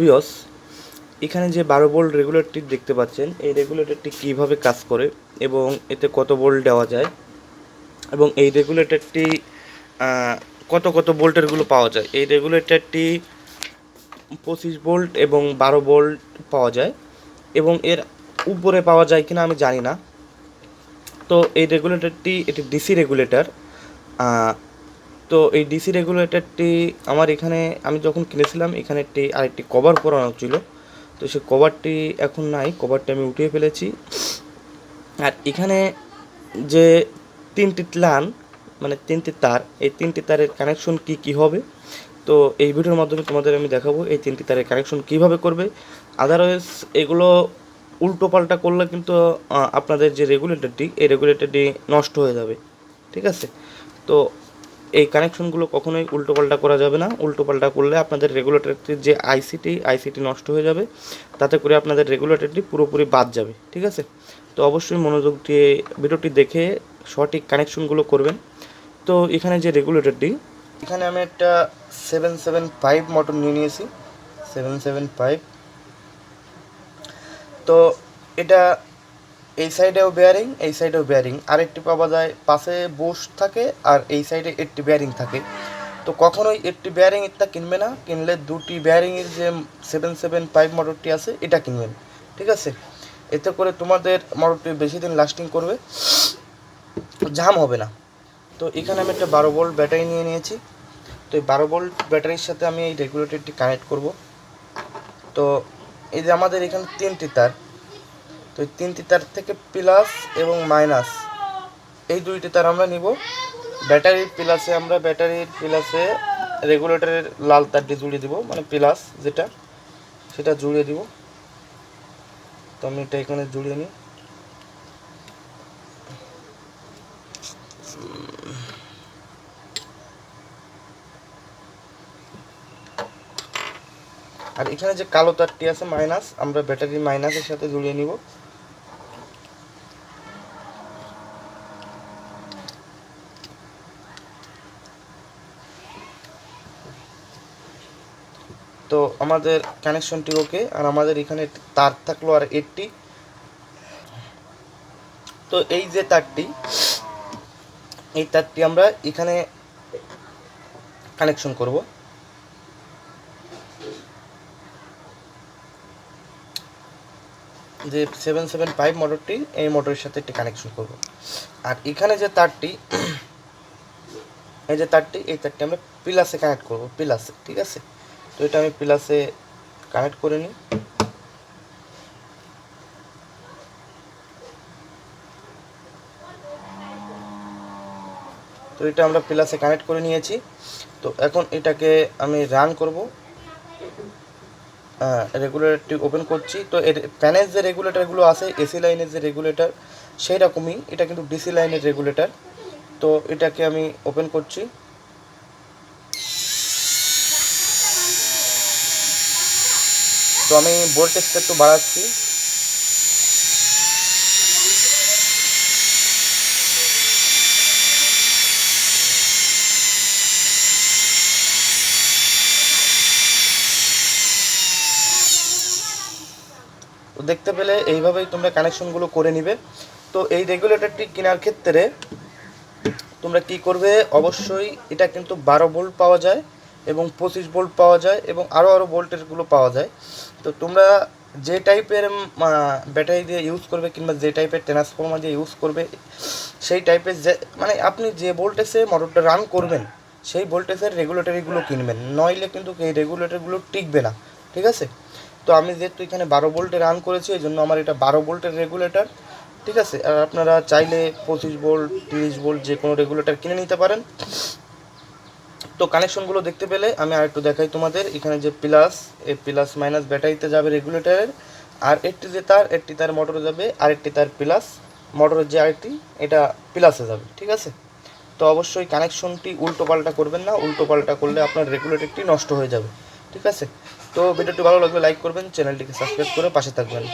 বিয়স এখানে যে বারো বোল্ট রেগুলেটরটি দেখতে পাচ্ছেন, এই রেগুলেটরটি কীভাবে কাজ করে এবং এতে কত বোল্ট দেওয়া যায় এবং এই রেগুলেটরটি কত কত বোল্টেরগুলো পাওয়া যায়। এই রেগুলেটরটি পঁচিশ বোল্ট এবং বারো বোল্ট পাওয়া যায় এবং এর উপরে পাওয়া যায় কিনা আমি জানি না। তো এই রেগুলেটরটি, এটি ডিসি রেগুলেটর তো এই ডিসি রেগুলেটরটি আমার এখানে, আমি যখন কিনেছিলাম এখানে একটি আরেকটি কভার পরানো ছিল। তো সেই কভারটি এখন নাই কভারটি আমি উঠিয়ে ফেলেছি। আর এখানে যে তিনটি লান মানে তিনটি তার, এই তিনটি তারের কানেকশন কি কি হবে? তো এই ভিডিওর মাধ্যমে তোমাদের আমি দেখাবো এই তিনটি তারের কানেকশন কীভাবে করবে। আদারওয়াইজ এগুলো উল্টো পাল্টা করলে কিন্তু আপনাদের যে রেগুলেটরটি এই রেগুলেটরটি নষ্ট হয়ে যাবে। ঠিক আছে? তো এই কানেকশনগুলো কখনোই উল্টো পাল্টা করা যাবে না। উল্টো পাল্টা করলে আপনাদের রেগুলেটরটির যে আইসিটি আইসিটি নষ্ট হয়ে যাবে। তাতে করে আপনাদের রেগুলেটরটি পুরোপুরি বাদ যাবে, ঠিক আছে? তো অবশ্যই মনোযোগ দিয়ে ভিডিওটি দেখে সঠিক কানেকশনগুলো করবেন। তো এখানে যে রেগুলেটরটি এখানে আমি একটা সেভেন সেভেন ফাইভ মোটর নিয়ে নিয়েছি। সেভেন সেভেন ফাইভ তো এটা এই সাইডেও বেয়ারিং এই সাইডেও বেয়ারিং আরেকটি পাওয়া যায় পাশে বোস থাকে আর এই সাইডে একটি বেয়ারিং থাকে। তো কখনোই একটি বেয়ারিং এটা কিনবে না। কিনলে দুটি বেয়ারিংয়ের যে সেভেন সেভেন ফাইভ মোটরটি আছে, এটা কিনবেন। ঠিক আছে? এতে করে তোমাদের মোটরটি বেশি দিন লাস্টিং করবে। জাম হবে না। তো এখানে আমি একটা বারো ভোল্ট ব্যাটারি নিয়ে নিয়েছি। তো এই বারো ভোল্ট ব্যাটারির সাথে আমি এই রেগুলেটরটি কানেক্ট করব। তো এই যে আমাদের এখানে তিনটি তার। তো এই তিনটি তার থেকে প্লাস এবং মাইনাস, এই দুইটি তার আমরা নিব। ব্যাটারির প্লাসে আমরা ব্যাটারির প্লাসে রেগুলেটরের লাল তারটি জুড়িয়ে দিব মানে প্লাস যেটা, সেটা জুড়িয়ে দিব। তো আমি এটা এখানে জুড়িয়ে নিই। আর এখানে যে কালো তারটি আছে মাইনাস, আমরা ব্যাটারি মাইনাসের সাথে জুড়িয়ে নিব। তো আমাদের কানেকশনটি ওকে আর আমাদের এখানে তার থাকল আর একটি তো এই যে তারটি, এই তারটি আমরা এখানে কানেকশন করব। যে সেভেন সেভেন ফাইভ মোটরটি এই মোটরের সাথে একটি কানেকশন করব। আর এখানে যে তারটি, এই যে তারটি, এই তারটি আমরা প্লাসে কানেক্ট করব প্লাসে ঠিক আছে? তো এটা আমি প্লাসে কানেক্ট করে নিই। তো এটা আমরা প্লাসে কানেক্ট করে নিয়েছি। তো এখন এটাকে আমি রান করব। রেগুলেটরটি ওপেন করছি। তো এর ফ্যানের যে রেগুলেটরগুলো আছে এসি লাইনের যে রেগুলেটর সেই রকমই এটা কিন্তু ডিসি লাইনের রেগুলেটর তো এটাকে আমি ওপেন করছি। আমি ভোল্টেজটা একটু বাড়াচ্ছি। দেখতে পেলে এইভাবেই তোমরা কানেকশনগুলো করে নিবে। তো এই রেগুলেটরটি কেনার ক্ষেত্রে তোমরা কি করবে? অবশ্যই এটা কিন্তু বারো ভোল্ট পাওয়া যায়। এবং পঁচিশ ভোল্ট পাওয়া যায় এবং আরও আরও ভোল্টেরগুলো পাওয়া যায়। তো তোমরা যে টাইপের ব্যাটারি দিয়ে ইউজ করবে কিংবা যে টাইপের ট্রান্সফর্মার দিয়ে ইউজ করবে, সেই টাইপের যে মানে আপনি যে ভোল্টেজে মোটরটা রান করবেন, সেই ভোল্টেজের রেগুলেটরিগুলো কিনবেন। নইলে কিন্তু এই রেগুলেটরগুলো টিকবে না, ঠিক আছে? তো আমি যেহেতু এখানে বারো ভোল্টে রান করেছি, এই জন্য আমার এটা বারো ভোল্টের রেগুলেটর ঠিক আছে? আর আপনারা চাইলে পঁচিশ ভোল্ট তিরিশ ভোল্ট যে কোনো রেগুলেটর কিনে নিতে পারেন। তো কানেকশনগুলো দেখতে পেলে আমি আর একটু দেখাই তোমাদের। এখানে যে প্লাস এই প্লাস মাইনাস ব্যাটারিতে যাবে রেগুলেটরের আর একটি যে তার, একটি তার মোটরে যাবে, আরেকটি তার প্লাস মোটরের যে আরেকটি, এটা প্লাসে যাবে, ঠিক আছে? তো অবশ্যই কানেকশনটি উল্টো পাল্টা করবেন না উল্টো পাল্টা করলে আপনার রেগুলেটরটি নষ্ট হয়ে যাবে, ঠিক আছে? তো ভিডিওটি ভালো লাগলে লাইক করবেন চ্যানেলটিকে সাবস্ক্রাইব করে পাশে থাকবেন।